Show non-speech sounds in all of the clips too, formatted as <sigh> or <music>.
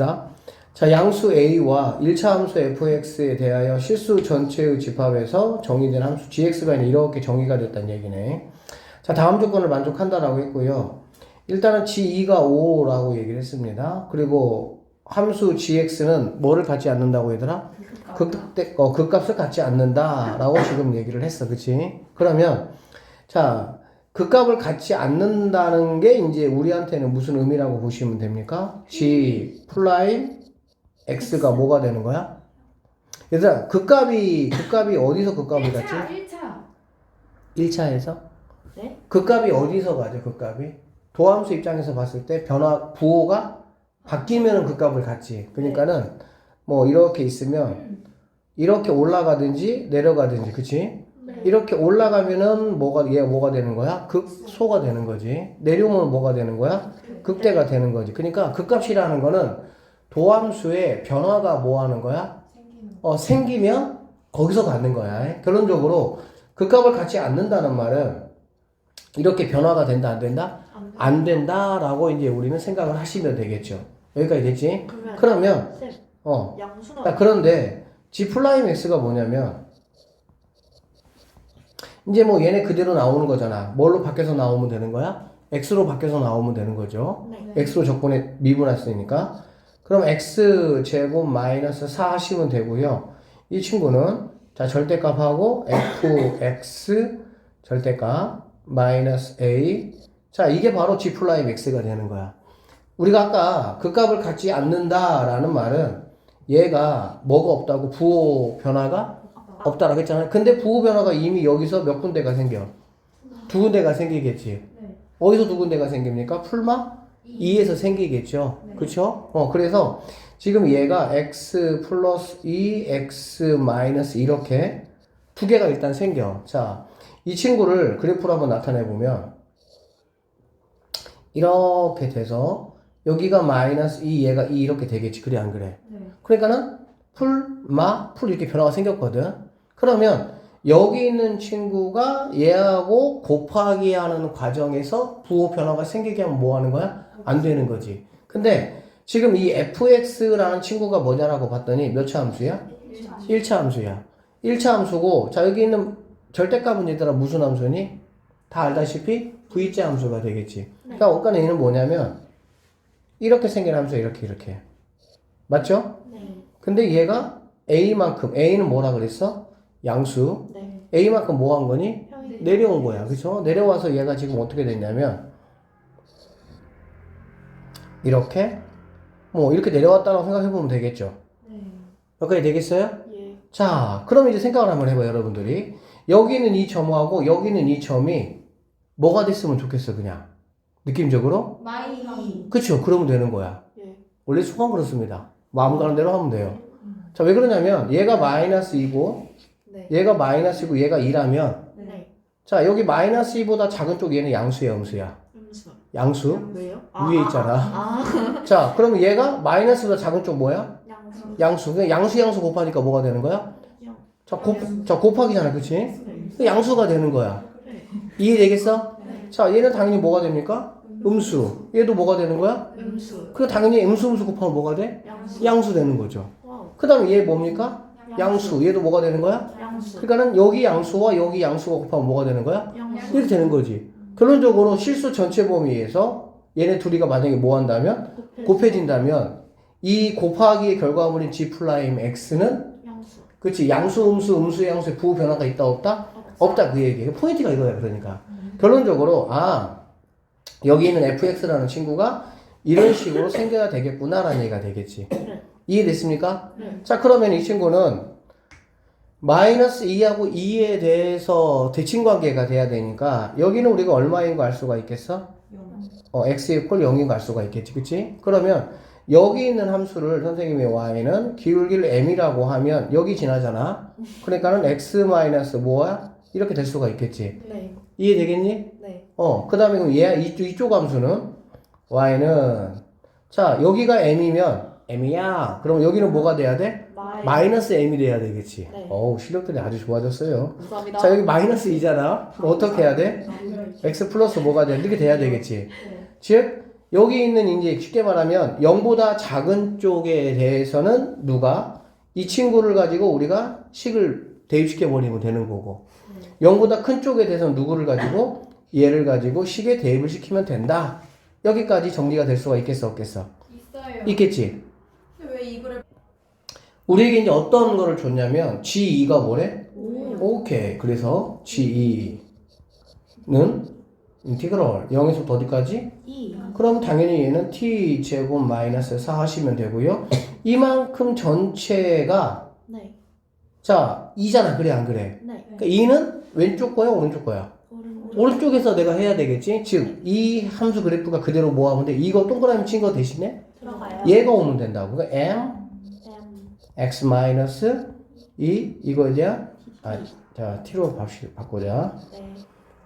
봅시다. 자, 양수 a와 1차 함수 fx에 대하여 실수 전체의 집합에서 정의된 함수 gx가 이렇게 정의가 됐다는 얘기네. 자, 다음 조건을 만족한다라고 했고요. 일단은 g2가 5라고 얘기를 했습니다. 그리고 함수 gx는 뭐를 갖지 않는다고 얘들아? 극대, 어, 극값을 갖지 않는다라고 지금 얘기를 했어. 그치? 그러면, 자, 극값을 갖지 않는다는 게 이제 우리한테는 무슨 의미라고 보시면 됩니까? g 플라임 x가 뭐가 되는 거야? 얘들아, 극값이, 극값이 어디서 극값을 갖지? 1차 1차에서? 네? 극값이 어디서 가죠, 극값이? 도함수 입장에서 봤을 때 변화, 부호가 바뀌면은 극값을 갖지. 그러니까는 뭐 이렇게 있으면 이렇게 올라가든지 내려가든지, 그치? 네. 이렇게 올라가면은 뭐가, 얘가 뭐가 되는 거야? 극소가 되는 거지. 내려오면 뭐가 되는 거야? 극대가 되는 거지. 그러니까 극값이라는 거는 도함수의 변화가 뭐 하는 거야? 어, 생기면 거기서 갖는 거야. 결론적으로 극값을 갖지 않는다는 말은 이렇게 변화가 된다, 안 된다? 안 된다라고 이제 우리는 생각을 하시면 되겠죠. 여기까지 됐지? 그러면 그러면, 쌤 어. 그런데 G 플라임 X가 뭐냐면 이제 뭐 얘네 그대로 나오는 거잖아. 뭘로 바뀌어서 나오면 되는 거야? X로 바뀌어서 나오면 되는 거죠. 네. X로 적분에 미분했으니까. 그럼 X 제곱 마이너스 4 하시면 되고요. 이 친구는 자 절대값하고 fx 절대값 마이너스 a 자 이게 바로 g 플라임 x가 되는 거야. 우리가 아까 그 값을 갖지 않는다라는 말은 얘가 뭐가 없다고 부호 변화가 없다라고 했잖아요. 근데 부호 변화가 이미 여기서 몇 군데가 생겨. 두 군데가 생기겠지. 네. 어디서 두 군데가 생깁니까? 풀마 2에서 생기겠죠. 네. 그쵸? 어, 그래서 지금 얘가 x 플러스 2, x 마이너스 이렇게 두 개가 일단 생겨. 자, 이 친구를 그래프로 한번 나타내 보면 이렇게 돼서 여기가 마이너스 2, 얘가 2 이렇게 되겠지. 그래, 안 그래? 네. 그러니까는 풀, 마, 풀 이렇게 변화가 생겼거든. 그러면 여기 있는 친구가 얘하고 곱하기 하는 과정에서 부호 변화가 생기게 하면 뭐 하는 거야? 안 되는 거지. 근데 지금 이 fx라는 친구가 뭐냐라고 봤더니 몇 차 함수야? 1차 함수야. 1차 함수고, 자, 여기 있는 절대값은 얘들아 무슨 함수니? 다 알다시피 v자 함수가 되겠지. 그러니까 원가는 얘는 뭐냐면, 이렇게 생긴 함수야, 이렇게, 이렇게. 맞죠? 네. 근데 얘가 a만큼, a는 뭐라 그랬어? 양수. 네. a만큼 뭐 한 거니? 내려온 거야. 그쵸? 내려와서 얘가 지금 어떻게 됐냐면, 이렇게, 뭐, 이렇게 내려왔다고 생각해보면 되겠죠. 네. 여기까지 되겠어요? 예. 자, 그럼 이제 생각을 한번 해봐요, 여러분들이. 여기는 이 점하고 여기는 이 점이 뭐가 됐으면 좋겠어, 그냥. 느낌적으로? 마이. 그쵸? 그러면 되는 거야. 예. 원래 수건 그렇습니다. 마음 가는 대로 하면 돼요. 자, 왜 그러냐면, 얘가 마이너스 2고, 네. 얘가 마이너스고, 얘가 2라면, 네. 자, 여기 마이너스 2보다 작은 쪽 얘는 양수야, 음수야. 음수. 양수? 왜요? 위에 있잖아. 아. <laughs> 자, 그러면 얘가 마이너스보다 작은 쪽 뭐야? 양수. 양수. 그냥 양수, 양수 곱하니까 뭐가 되는 거야? 양. 자, 곱, 자, 곱하기잖아, 그치? 네. 그 양수가 되는 거야. 네. 이해되겠어? 네. 자, 얘는 당연히 뭐가 됩니까? 음수. 얘도 뭐가 되는 거야? 음수. 그 당연히 음수, 음수 곱하면 뭐가 돼? 양수. 양수 되는 거죠. 와우. 그 다음에 얘 뭡니까? 양수. 얘도 뭐가 되는 거야? 양수. 그러니까는 여기 양수와 여기 양수가 곱하면 뭐가 되는 거야? 양수. 이렇게 되는 거지. 결론적으로 실수 전체 범위에서 얘네 둘이가 만약에 뭐 한다면? 곱해진다면 이 곱하기의 결과물인 g 플라임 x는 양수. 그치 양수 음수 음수 양수의 부호 변화가 있다 없다? 없다 그 얘기. 포인트가 이거야 그러니까. 결론적으로 아 여기 있는 fx라는 친구가 이런 식으로 생겨야 되겠구나라는 얘기가 되겠지. 네. 이해됐습니까? 네. 자 그러면 이 친구는 마이너스 2하고 2에 대해서 대칭 관계가 돼야 되니까 여기는 우리가 얼마인 거 알 수가 있겠어? 어, x 이퀄 0인 거 알 수가 있겠지, 그치? 그러면 여기 있는 함수를 선생님의 y는 기울기를 m이라고 하면 여기 지나잖아. 그러니까는 x 마이너스 뭐야? 이렇게 될 수가 있겠지. 네. 이해되겠니? 네. 어, 그 다음에 그럼 얘 이쪽, 이쪽 함수는 y는 자 여기가 m이면 m이야. 그럼 여기는 뭐가 돼야 돼? 마이. 마이너스 m이 돼야 되겠지. 네. 어우 실력들이 아주 좋아졌어요. 감사합니다. 자 여기 마이너스 2잖아. 그럼 어떻게 해야 돼? x 플러스 뭐가 돼? 이렇게 돼야 되겠지. 네. 즉 여기 있는 이제 쉽게 말하면 0보다 작은 쪽에 대해서는 누가 이 친구를 가지고 우리가 식을 대입시켜 버리면 되는 거고 0보다 큰 쪽에 대해서는 누구를 가지고 얘를 가지고 식에 대입을 시키면 된다. 여기까지 정리가 될 수가 있겠어 없겠어? 있어요. 있겠지. 우리에게 이제 어떤 거를 줬냐면 G2가 뭐래? 오. 오케이. 그래서 G2는 인티그럴 0에서 어디까지? 이. 그럼 당연히 얘는 t 제곱 마이너스 4 하시면 되고요. 이만큼 전체가 네. 자 2잖아. 그래 안 그래? 네. 그러니까 2는 왼쪽 거야 오른쪽 거야? 오른. 오른쪽에서 내가 해야 되겠지. 즉 이 함수 그래프가 그대로 돼. 이거 동그라미 친 거 대신에 들어가요. 얘가 오면 된다고. 그러니까 M. x 마이너스 2 이거에 대한 아, 자 t로 바시- 바꾸자. 네.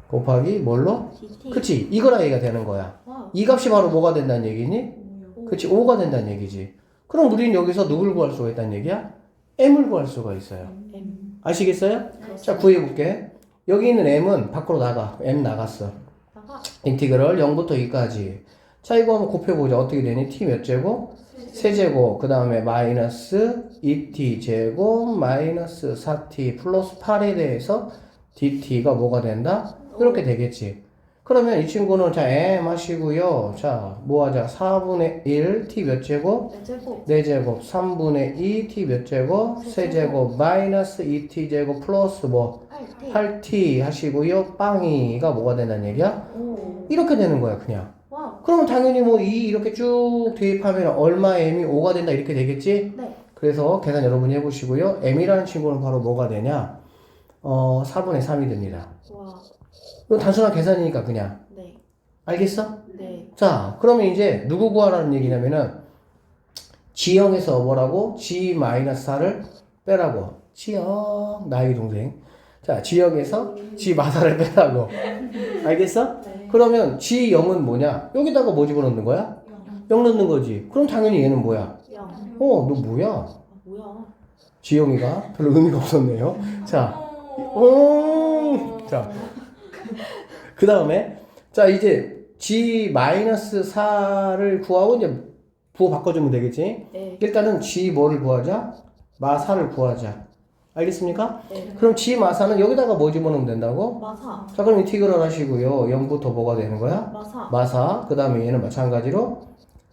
곱하기 뭘로? DT. 그치 이거라 얘가 되는 거야. 와. 이 값이 바로 뭐가 된다는 얘기니? 오. 그치 5가 된다는 얘기지. 그럼 우리는 여기서 누굴 구할 수가 있다는 얘기야? m을 구할 수가 있어요. M. 아시겠어요? 자 구해볼게. 여기 있는 m은 밖으로 나가. m 나갔어. 나가. 인티그럴 0부터 2까지. 자 이거 한번 곱해보자. 어떻게 되니? t 몇 제곱? 세제곱. 그 다음에 마이너스 2t 제곱 마이너스 4t 플러스 8에 대해서 dt가 뭐가 된다? 이렇게 되겠지. 그러면 이 친구는 자 m 하시고요. 자 뭐 하자? 4분의 1 t 몇 제곱? 네 제곱. 4제곱 3분의 2 t 몇 제곱? 세제곱 마이너스 2t 제곱 플러스 뭐 8T. 8t 하시고요. 빵이가 뭐가 된다는 얘기야? 오. 이렇게 되는 거야 그냥. 와. 그러면 당연히 뭐 2 이렇게 쭉 대입하면 얼마 m이 5가 된다 이렇게 되겠지? 네. 그래서 계산 여러분이 해보시고요. m이라는 친구는 바로 뭐가 되냐? 어 4분의 3이 됩니다. 와. 이건 단순한 계산이니까 그냥. 네. 알겠어? 네. 자, 그러면 이제 누구 구하라는 얘기냐면은 G형에서 뭐라고? G-4를 빼라고. G형, 나의 동생. 자, G형에서 G 마사를 빼라고. 알겠어? 네. 그러면 G0은 뭐냐? 여기다가 뭐 집어넣는 거야? 0 넣는 거지. 그럼 당연히 얘는 뭐야? 0. 어, 너 뭐야? 아, 뭐야? G형이가 별로 의미가 없었네요. 자, 오, 자, 그 다음에 자 이제 G-4를 구하고 이제 부호 바꿔주면 되겠지. 네. 일단은 G 뭐를 구하자? 마사를 구하자. 알겠습니까? 네. 그럼 G 마사는 여기다가 뭐 집어넣으면 된다고? 마사. 자 그럼 인티그럴 하시고요. 0부터 뭐가 되는 거야? 마사. 마사. 그 다음에 얘는 마찬가지로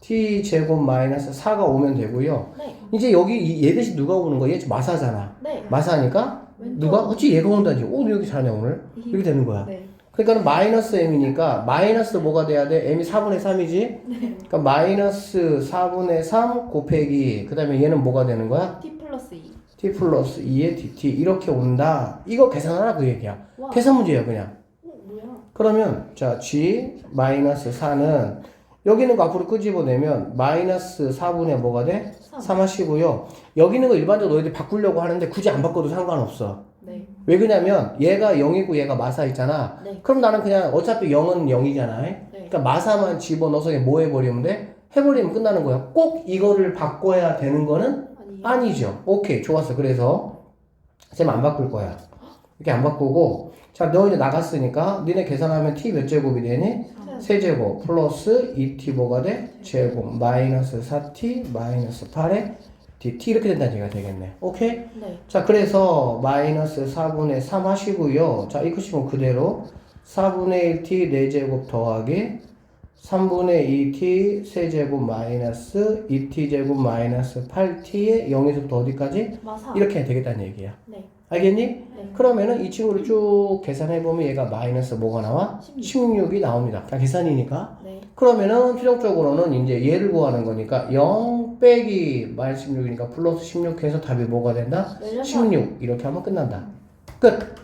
t 제곱 마이너스 4가 오면 되고요. 네. 이제 여기 이- 얘 대신 누가 오는 거야? 얘 마사잖아. 네. 마사니까 왼쪽. 누가? 어찌 얘가 온다지? 오, 너 여기 잘하냐 오늘? 이렇게 되는 거야. 네. 그러니까는 마이너스 m이니까 마이너스 뭐가 돼야 돼? m이 4분의 3이지? 그러니까 마이너스 4분의 3 곱하기 그 다음에 얘는 뭐가 되는 거야? T 플러스 2. T 플러스 2의 dt 이렇게 온다. 이거 계산하라 그 얘기야. 와. 계산 문제야 그냥. 어, 뭐야? 그러면 자 g 마이너스 4는 여기 있는 거 앞으로 끄집어내면 마이너스 4분의 뭐가 돼? 3. 3 하시고요. 여기 있는 거 일반적으로 너희들 바꾸려고 하는데 굳이 안 바꿔도 상관없어. 네. 왜 그러냐면 얘가 0이고 얘가 마사 있잖아. 네. 그럼 나는 그냥 어차피 0은 0이잖아. 네. 그러니까 마사만 집어넣어서 뭐 해버리면 돼? 해버리면 끝나는 거야. 꼭 이거를 바꿔야 되는 거는 아니. 아니죠. 오케이, 좋았어. 그래서 쌤 안 바꿀 거야. 이렇게 안 바꾸고 자, 너 이제 나갔으니까 니네 계산하면 t 몇 제곱이 되니? 세제곱 플러스 2t 뭐가 돼? 제곱 마이너스 4t 마이너스 8에 dt 이렇게 된다는 얘기가 되겠네. 오케이? 네. 자, 그래서 마이너스 4분의 3 하시고요. 자, 이 크시면 그대로 4분의 1t 4제곱 더하기 3분의 2t 세제곱 마이너스 2t 제곱 마이너스 8t의 0에서부터 어디까지? 마사. 이렇게 되겠다는 얘기야. 네. 알겠니? 네. 그러면은 이 친구를 쭉 계산해보면 얘가 마이너스 뭐가 나와? 16. 16 이 나옵니다. 다 계산이니까. 네. 그러면은 최종적으로는 이제 얘를 구하는 거니까 0 빼기 마이너스 16이니까 플러스 16 해서 답이 뭐가 된다? 열려서 16 이렇게 하면 끝난다. 끝.